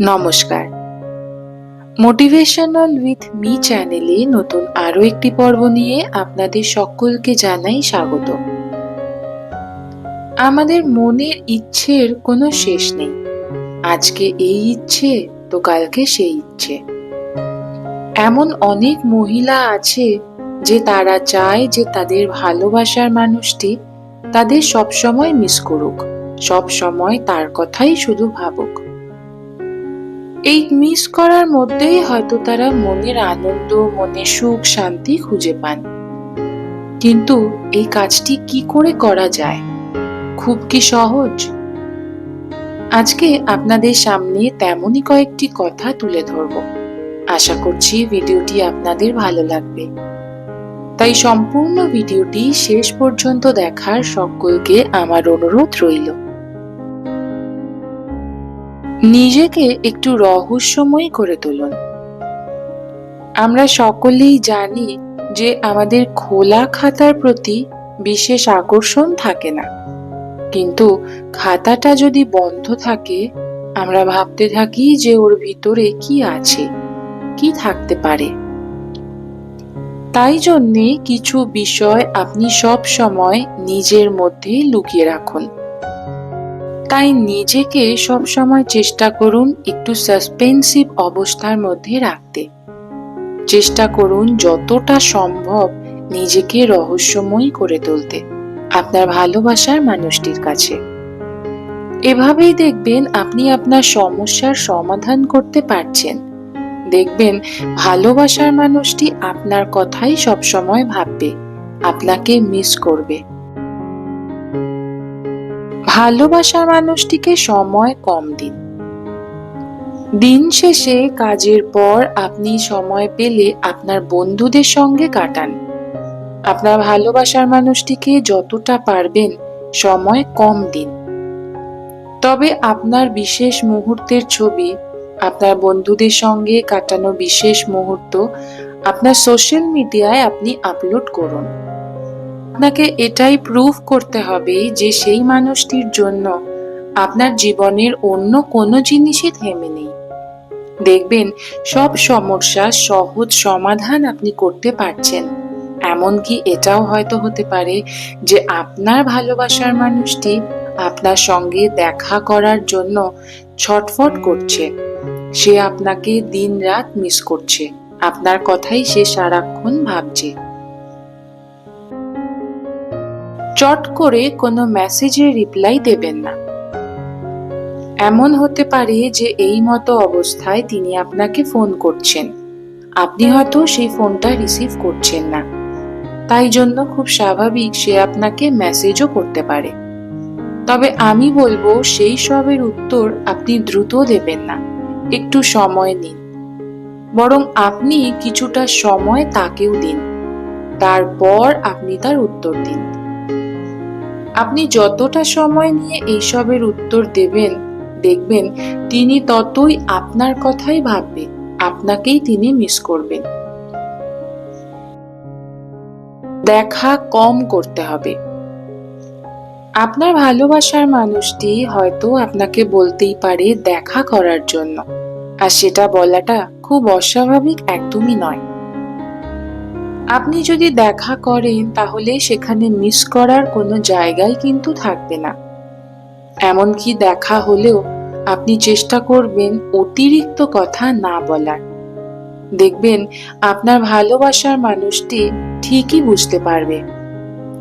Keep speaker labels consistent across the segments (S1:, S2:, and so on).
S1: নমস্কার। Motivational with me চ্যানেলে নতুন আরও একটি পর্ব নিয়ে আপনাদের সকলকে জানাই স্বাগত। আমাদের মনের ইচ্ছের কোনো শেষ নেই। আজকে এই ইচ্ছে তো কালকে সেই ইচ্ছে। এমন অনেক মহিলা আছে যে তারা চায় যে তাদের ভালোবাসার মানুষটি তাদের সবসময় মিস করুক সব সময় তার কথাই শুধু ভাবুক। এই মিস করার মধ্যেই হয়তো তারা মনের আনন্দ মনে সুখ, শান্তি খুঁজে পান। কিন্তু এই কাজটি কি করে করা যায়? খুব কি সহজ? আজকে আপনাদের সামনে তেমনই কয়েকটি কথা তুলে ধরব। আশা করছি ভিডিওটি আপনাদের ভালো লাগবে। তাই সম্পূর্ণ ভিডিওটি শেষ পর্যন্ত দেখার সকলকে আমার অনুরোধ রইল। নিজেকে একটু রহস্যময় করে তুলুন। আমরা সকলেই জানি যে আমাদের খোলা খাতার প্রতি বিশেষ আকর্ষণ থাকে না। কিন্তু খাতাটা যদি বন্ধ থাকে, আমরা ভাবতে থাকি যে ওর ভিতরে কি আছে, কি থাকতে পারে। তাই জন্যে কিছু বিষয় আপনি সব সময় নিজের মধ্যে লুকিয়ে রাখুন। তাই নিজেকে সব সময় চেষ্টা করুন একটু সাসপেন্সিভ অবস্থার মধ্যে রাখতে। চেষ্টা করুন যতটা সম্ভব নিজেকে রহস্যময় করে তুলতে, আপনার ভালোবাসার মানুষটির কাছে। এভাবেই দেখবেন আপনি আপনার সমস্যার সমাধান করতে পারছেন। দেখবেন ভালোবাসার মানুষটি আপনার কথাই সবসময় ভাববে, আপনাকে মিস করবে। ভালোবাসার মানুষটিকে সময় কম দিন। দিন শেষে কাজের পর আপনি সময় পেলে আপনার বন্ধুদের সঙ্গে কাটান। আপনার ভালোবাসার মানুষটিকে যতটা পারবেন সময় কম দিন। তবে আপনার বিশেষ মুহূর্তের ছবি, আপনার বন্ধুদের সঙ্গে কাটানো বিশেষ মুহূর্ত আপনার সোশ্যাল মিডিয়ায় আপনি আপলোড করুন। আপনাকে এটাই প্রুভ করতে হবে যে সেই মানুষটির জন্য আপনার জীবনের অন্য কোনো জিনিসই থেমে নেই। দেখবেন, সব সমস্যার সহজ সমাধান আপনি করতে পারছেন। এমনকি এটাও হয়তো হতে পারে যে আপনার ভালোবাসার মানুষটি আপনার সঙ্গে দেখা করার জন্য ছটফট করছে। সে আপনাকে দিন রাত মিস করছে। আপনার কথাই সে সারাক্ষণ ভাবছে। চট করে কোনো মেসেজের রিপ্লাই দেবেন না। এমন হতে পারে যে এই মতো অবস্থায় তিনি আপনাকে ফোন করছেন। আপনি হয়তো সেই ফোনটা রিসিভ করছেন না। তাই জন্য খুব স্বাভাবিক সে আপনাকে মেসেজও করতে পারে। তবে আমি বলব, সেই সবের উত্তর আপনি দ্রুত দেবেন না। একটু সময় নিন। বরং আপনি কিছুটা সময় তাকেও দিন। তারপর আপনি তার উত্তর দিন। আপনি যতটা সময় নিয়ে এইসবের উত্তর দেবেন, দেখবেন তিনি ততই আপনার কথাই ভাববে, আপনাকেই তিনি মিস করবেন। দেখা কম করতে হবে। আপনার ভালোবাসার মানুষটি হয়তো আপনাকে বলতেই পারে দেখা করার জন্য। আর সেটা বলাটা খুব অস্বাভাবিক একদমই নয়। আপনি যদি দেখা করেন, তাহলে সেখানে মিস করার কোনো জায়গায় কিন্তু থাকবে না। এমনকি দেখা হলেও আপনি চেষ্টা করবেন অতিরিক্ত কথা না বলার। দেখবেন আপনার ভালোবাসার মানুষটি ঠিকই বুঝতে পারবে।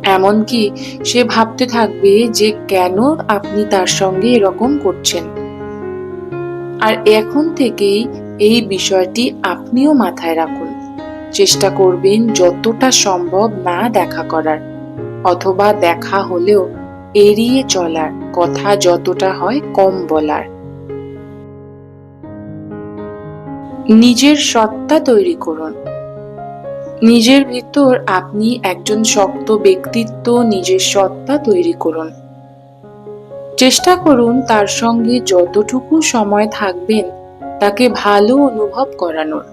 S1: এমনকি সে ভাবতে থাকবে যে কেন আপনি তার সঙ্গে এরকম করছেন। আর এখন থেকেই এই বিষয়টি আপনিও মাথায় রাখুন। চেষ্টা করবেন যতটা সম্ভব না দেখা করার, অথবা দেখা হলেও এড়িয়ে চলার কথা যতটা হয় কম বলার। নিজের সত্তা তৈরি করুন। নিজের ভিতর আপনি একজন শক্ত ব্যক্তিত্ব, নিজের সত্তা তৈরি করুন। চেষ্টা করুন তার সঙ্গে যতটুকু সময় থাকবেন তাকে ভালো অনুভব করানোর।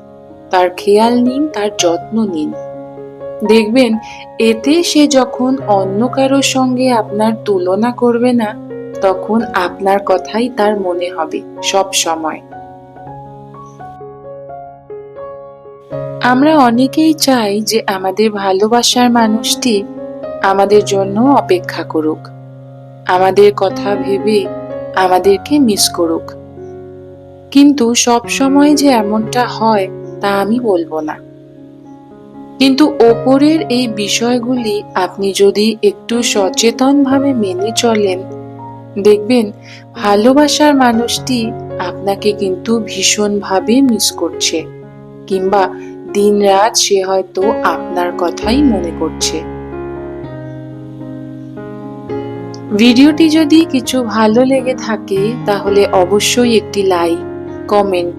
S1: তার খেয়াল নিন, তার যত্ন নিন। দেখবেন, এতে সে যখন অন্য কারোর সঙ্গে আপনার তুলনা করবে না, তখন আপনার কথাই তার মনে হবে সব সময়। আমরা অনেকেই চাই যে আমাদের ভালোবাসার মানুষটি আমাদের জন্য অপেক্ষা করুক। আমাদের কথা ভেবে আমাদেরকে মিস করুক। কিন্তু সব সময় যে এমনটা হয় তা আমি বলব না। কিন্তু ওপরের এই বিষয়গুলি আপনি যদি একটু সচেতনভাবে মেনে চলেন, দেখবেন ভালোবাসার মানুষটি আপনাকে কিন্তু ভীষণভাবে মিস করছে, কিংবা দিনরাত সে হয়তো আপনার কথাই মনে করছে। ভিডিওটি যদি কিছু ভালো লেগে থাকে, তাহলে অবশ্যই একটি লাইক কমেন্ট